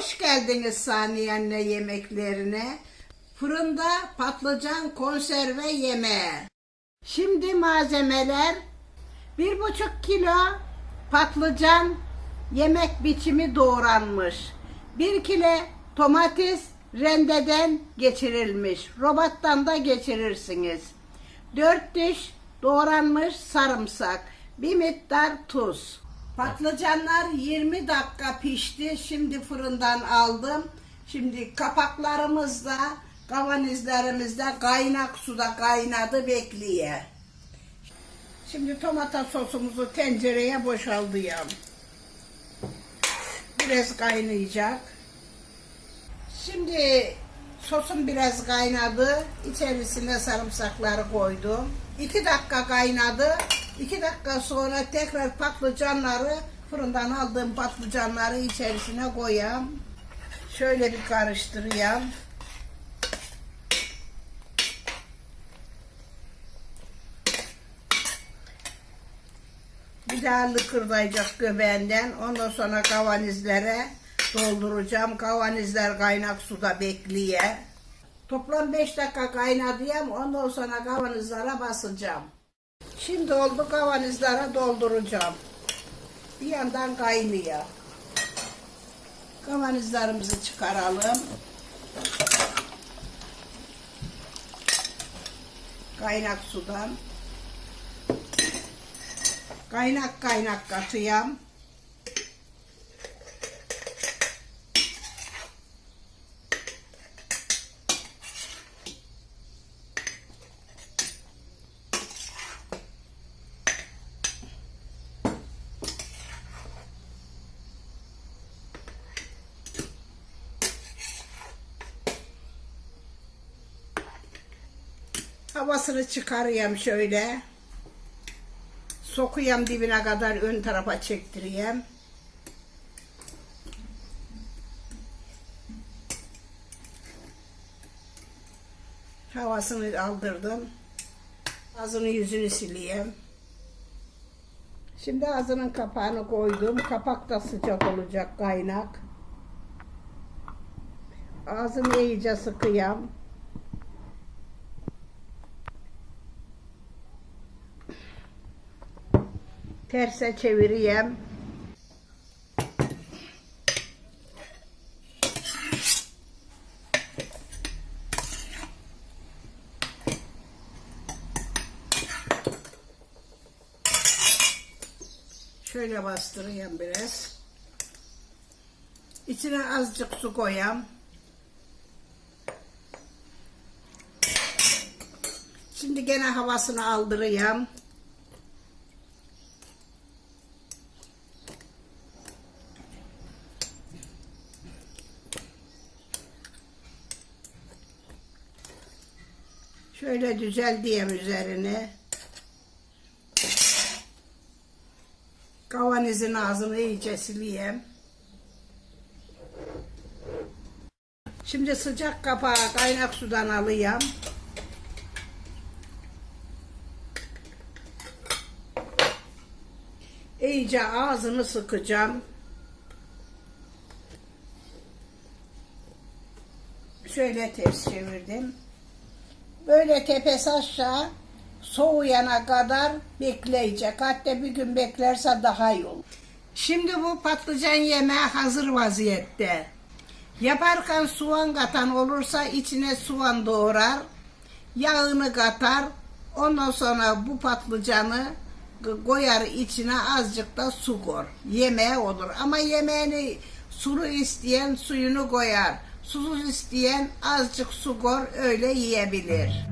geldiniz Saniye anne yemeklerine. Fırında patlıcan konserve yemeği. Şimdi malzemeler bir buçuk kilo patlıcan yemek biçimi doğranmış. Bir kilo domates rendeden geçirilmiş. Robottan da geçirirsiniz. Dört diş doğranmış sarımsak. Bir miktar tuz. Patlıcanlar 20 dakika pişti. Şimdi fırından aldım. Şimdi kapaklarımız da kavanozlarımız da kaynak suda kaynadı bekliyor. Şimdi tomata sosumuzu tencereye boşaltıyorum. Biraz kaynayacak. Şimdi sosum biraz kaynadı. İçerisine sarımsakları koydum. 2 dakika kaynadı. 2 dakika sonra tekrar patlıcanları fırından aldığım patlıcanları içerisine koyayım. Şöyle bir karıştırayım. Bir daha lıkırdayacak göbeğinden. Ondan sonra kavanozlara dolduracağım. Kavanozlar kaynak suda bekliyor. Toplam 5 dakika kaynatayım. Ondan sonra kavanozlara basacağım. Şimdi oldu kavanozlara dolduracağım. Bir yandan kaynıyor. Kavanozlarımızı çıkaralım. Kaynak sudan. Kaynak kaynak katıyam. Havasını çıkarayım şöyle. Sokuyam dibine kadar ön tarafa çektireyim. Havasını aldırdım. Ağzını yüzünü sileyim. Şimdi ağzının kapağını koydum. Kapak da sıcak olacak kaynak. Ağzını iyice sıkıyam. Terse çevireyim. Şöyle bastırayım biraz. İçine azıcık su koyayım. Şimdi gene havasını aldırayım. Şöyle düzelteyim üzerine. Kavanozun ağzını iyice sileyim. Şimdi sıcak kapağı kaynak sudan alayım. İyice ağzını sıkacağım. Şöyle ters çevirdim. Böyle tepesi aşağı soğuyana kadar bekleyecek. Hatta bir gün beklerse daha iyi olur. Şimdi bu patlıcan yemeği hazır vaziyette. Yaparken soğan katan olursa içine soğan doğrar. Yağını katar. Ondan sonra bu patlıcanı koyar içine azıcık da su koy. Yemeğe olur. Ama yemeğini sulu isteyen suyunu koyar. Susuz isteyen azıcık su koy öyle yiyebilir.